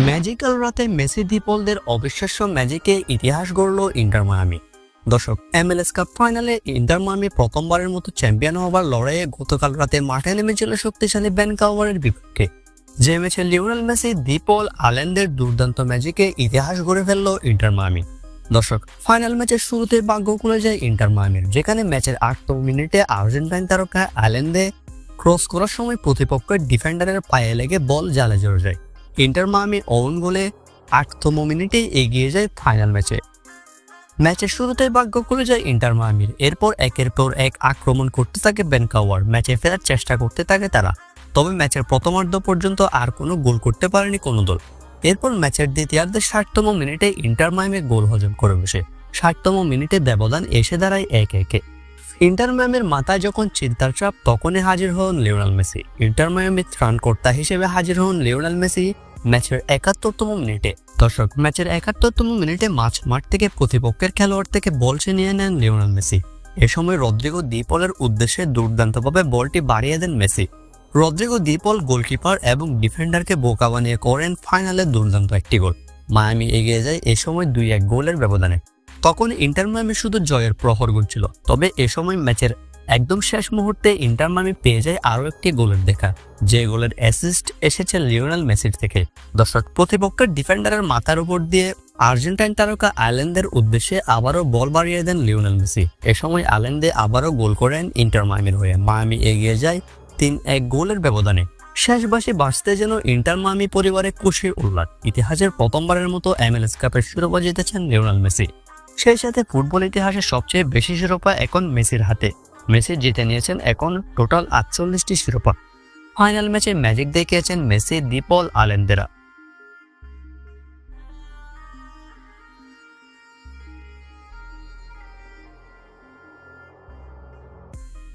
Magical রাতে Messi দ্বীপলদের অবিশ্বাস্য ম্যাজিকে ইতিহাস গড়ল ইন্টার মায়ামি। দর্শক, এমএলএস কাপ ফাইনালে ইন্টার মায়ামি প্রথমবারের মতো চ্যাম্পিয়ন হওয়ার লড়াইয়ে গতকাল রাতে মাঠে নেমেছিল শক্তিশালী ব্যান কাভারের বিপক্ষে। যে ম্যাচে লিওনেল মেসি দ্বীপল আলেনদের দুর্দান্ত ম্যাজিকে ইতিহাস গড়ে ফেলল ইন্টার মায়ামি। দর্শক, ফাইনাল ম্যাচের শুরুতে ভাগ্য খুলে যায় ইন্টার মায়ামির, যেখানে ম্যাচের আটতম মিনিটে আর্জেন্টাইন তারকা আলেন্দে ক্রস করার সময় প্রতিপক্ষের ডিফেন্ডারের পায়ে লেগে বল জালে জড়ে যায়। ইন্টার মায়ামি ওন গোলে আটতম মিনিটে এগিয়ে যায় ফাইনাল ম্যাচে। ম্যাচের শুরুতেই ভাগ্য খুলে যায় ইন্টার মায়ামির। এরপর একের পর এক আক্রমণ করতে থাকে বেনকাওয়ার ম্যাচে ফেরার চেষ্টা করতে থাকে তারা। তবে ম্যাচের প্রথমার্ধ পর্যন্ত আর কোনো গোল করতে পারেনি কোনো দল। এরপর ম্যাচের দ্বিতীয়ার্ধে ষাটতম মিনিটে ইন্টার মায়ামি গোল হজম করে বসে। ষাটতম মিনিটে ব্যবধান এসে দাঁড়ায় এক একে। ইন্টার মায়ামির মাথায় যখন চিন্তার চাপ, তখনই হাজির হন লিওনাল মেসি। ইন্টার মায়ামির ত্রাণকর্তা হিসেবে হাজির হন লিওনাল মেসি ম্যাচের একাত্তরতম মিনিটে। দর্শক, ম্যাচের একাত্তরতম মিনিটে মাঝ মাঠ থেকে প্রতিপক্ষের খেলোয়াড় থেকে বল ছিনিয়ে নেন লিওনাল মেসি। এ সময় রদ্রিগো দ্বীপলের উদ্দেশ্যে দুর্দান্তভাবে বলটি বাড়িয়ে দেন মেসি। রদ্রিগো দ্বীপল গোলকিপার এবং ডিফেন্ডারকে বোকা বানিয়ে করেন ফাইনালে দুর্দান্ত একটি গোল। মায়ামি এগিয়ে যায় এ সময় দুই এক গোলের ব্যবধানে। তখন ইন্টার মায়ামি শুধু জয়ের প্রহর গুনছিল। তবে এ সময় ম্যাচের একদম শেষ মুহূর্তে ইন্টার মায়ামি পেয়ে যায় আরও একটি গোলের দেখা। যে গোলের অ্যাসিস্ট এসেছে লিওনেল মেসির থেকে। দর্শক, প্রতিপক্ষের ডিফেন্ডারের মাথার উপর দিয়ে আর্জেন্টাইন তারকা আইল্যান্ডের উদ্দেশ্যে আবারও বল বাড়িয়ে দেন লিওনেল মেসি। এ সময় আইল্যান্ডে আবারও গোল করেন ইন্টার মায়ামির হয়ে। মায়ামি এগিয়ে যায় তিন এক গোলের ব্যবধানে। শেষবাসী বাঁচতে যেন ইন্টার মায়ামি পরিবারে খুশির উল্লাস। ইতিহাসের প্রথমবারের মতো এমএলএস কাপের শিরোপা জিতেছেন লিওনেল মেসি। সেই সাথে ফুটবল ইতিহাসে সবচেয়ে বেশি শিরোপা এখন মেসির হাতে। মেসি জিতে নিয়েছেন এখন টোটাল আটচল্লিশটি শিরোপা। ফাইনাল ম্যাচে ম্যাজিক দেখিয়েছেন মেসি, দীপল, আলেন্দেরা।